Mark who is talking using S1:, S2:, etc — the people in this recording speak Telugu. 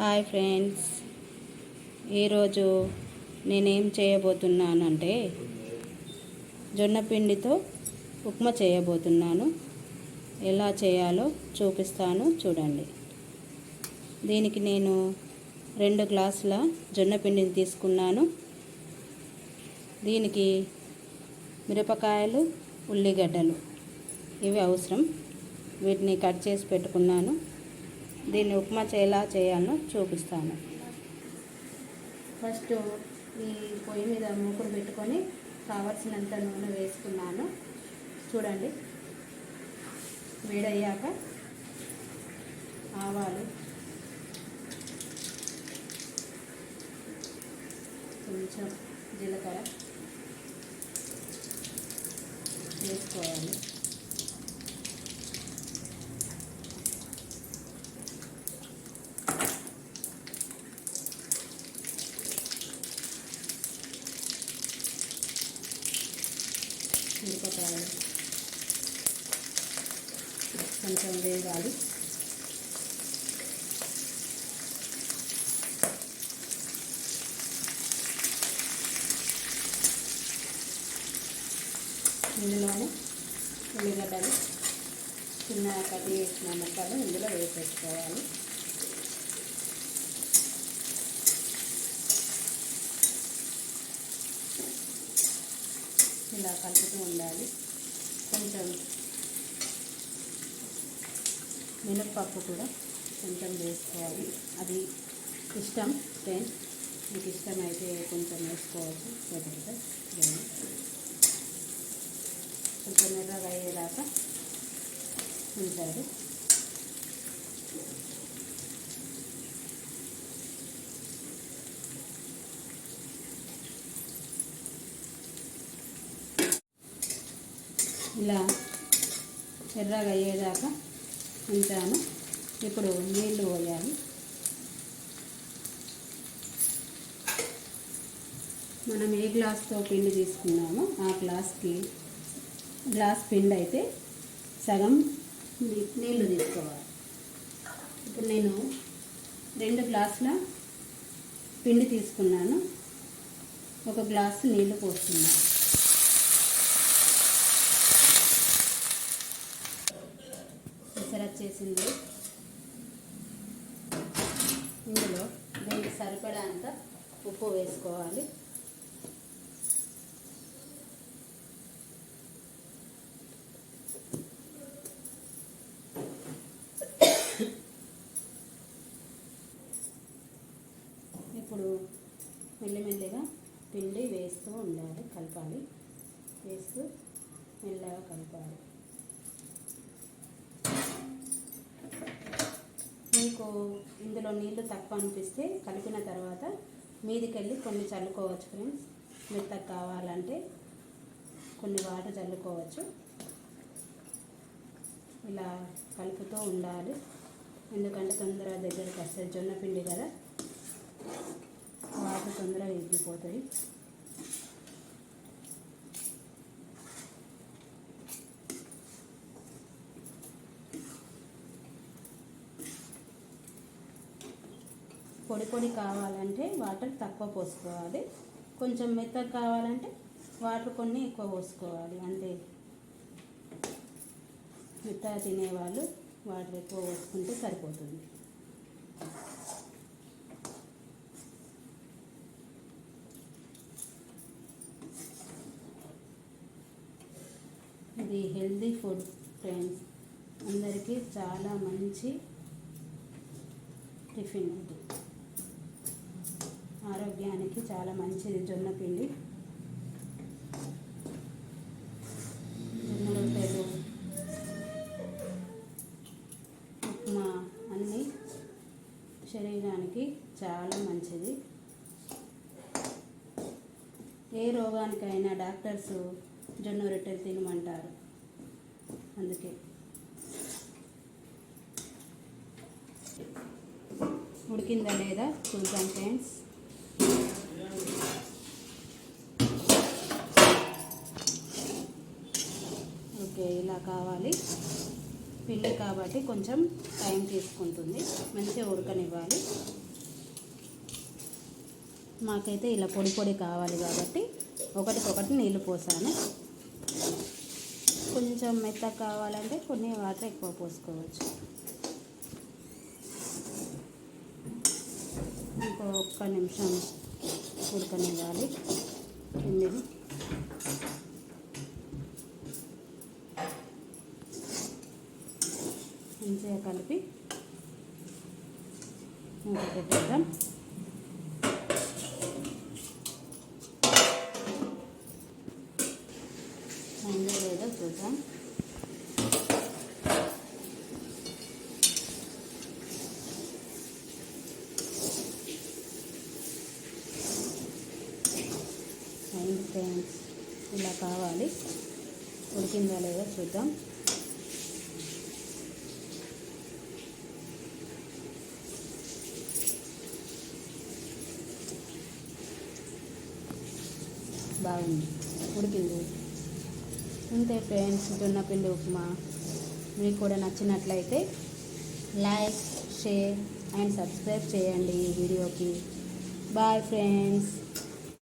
S1: Hi friends. ఈరోజు నేనేం చేయబోతున్నానంటే జొన్న పిండితో ఉప్మా చేయబోతున్నాను. ఎలా చేయాలో చూపిస్తాను చూడండి. దీనికి నేను రెండు గ్లాసుల జొన్న పిండిని తీసుకున్నాను. దీనికి మిరపకాయలు ఉల్లిగడ్డలు ఇవి అవసరం. వీటిని కట్ చేసి పెట్టుకున్నాను. దీన్ని ఉప్మా ఎలా చేయాలో చూపిస్తాను. ఫస్ట్ ఈ పొయ్యి మీద మూకుడు పెట్టుకొని కావలసినంత నూనె వేసుకున్నాను. చూడండి. వేడయ్యాక ఆవాలు. కొంచెం జీలకర్ర వేసుకోవాలి మిరపకాయలు కొంచెం వేగాలి. ఇందులోనే ఉల్లిగడ్డలు చిన్న కట్ చేసిన ముక్కలు ఇందులో వేసేసుకోవాలి. ఇలా కలుపుతూ ఉండాలి. కొంచెం మినప్పప్పు కూడా కొంచెం వేసుకోవాలి. అది ఇష్టం ఫ్రెండ్స్ మీకు ఇష్టమైతే కొంచెం వేసుకోవచ్చు. లేకపోతే కొంచెం ఎర్రగా అయ్యేదాకా ఉంచారు ఇలా ఎర్రగా అయ్యేదాకా ఉంచాను. ఇప్పుడు నీళ్ళు పోయాలి. మనం ఏ గ్లాస్తో పిండి తీసుకున్నామో ఆ గ్లాస్కి గ్లాస్ పిండి అయితే సగం నీళ్ళు నీళ్ళు తీసుకోవాలి. ఇప్పుడు నేను రెండు గ్లాసుల పిండి తీసుకున్నాను. ఒక గ్లాసు నీళ్ళు పోస్తున్నాను. వచ్చేసింది ఇందులో దీనికి సరిపడంత ఉప్పు వేసుకోవాలి. ఇప్పుడు మెల్లిమెల్లిగా పిండి వేస్తూ ఉండాలి కలపాలి. వేస్తూ మెల్లగా కలపాలి. మీకు ఇందులో నీళ్ళు తక్కువ అనిపిస్తే కలిపిన తర్వాత మీదికెళ్ళి కొన్ని చల్లుకోవచ్చు ఫ్రెండ్స్. మెత్తగా కావాలంటే కొన్ని వాటర్ చల్లుకోవచ్చు. ఇలా కలుపుతూ ఉండాలి. ఎందుకంటే తొందరగా దగ్గరికి వస్తుంది. జొన్న పిండి కదా. వాటర్ తొందరగా ఎగిపోతాయి పొడి పొడి కావాలంటే వాటర్ తక్కువ పోసుకోవాలి. కొంచెం మెత్తగా కావాలంటే వాటర్ కొన్ని ఎక్కువ పోసుకోవాలి అంతే. మెత్తగా తినేవాళ్ళు వాటర్ ఎక్కువ పోసుకుంటే సరిపోతుంది. ఇది హెల్దీ ఫుడ్ ఫ్రెండ్స్. అందరికీ చాలా మంచి టిఫిన్ ఉంటుంది ఆరోగ్యానికి చాలా మంచిది జొన్న పిండి. జొన్న రొట్టెలు ఉప్మా అన్నీ శరీరానికి చాలా మంచిది. ఏ రోగానికైనా డాక్టర్స్ జొన్న రొట్టెలు తినమంటారు. అందుకే. ఉడికిందా లేదా చూద్దాం ఫ్రెండ్స్. ఓకే ఇలా కావాలి. పిండి కాబట్టి కొంచెం టైం తీసుకుంటుంది. మంచిగా ఉడకనివ్వాలి. మాకైతే ఇలా పొడి పొడి కావాలి కాబట్టి ఒకటికొకటి నీళ్ళు పోసాను. కొంచెం మెత్తగా కావాలంటే కొన్ని వాటర్ ఎక్కువ పోసుకోవచ్చు. ఇంకో ఒక్క నిమిషం ఉడకనివ్వాలి పిండిని మంచిగా కలిపి మూత పెట్టేద్దాం. అయిందో లేదో చూద్దాం. అయింది ఫ్రెండ్స్ ఇలా కావాలి. ఉడికిందా లేదో చూద్దాం. బాగుంది. ఉడికింది అంతే ఫ్రెండ్స్ జొన్నపిండి ఉప్మా. మీకు కూడా నచ్చినట్లయితే లైక్ షేర్ అండ్ సబ్స్క్రైబ్ చేయండి ఈ వీడియోకి. Bye friends.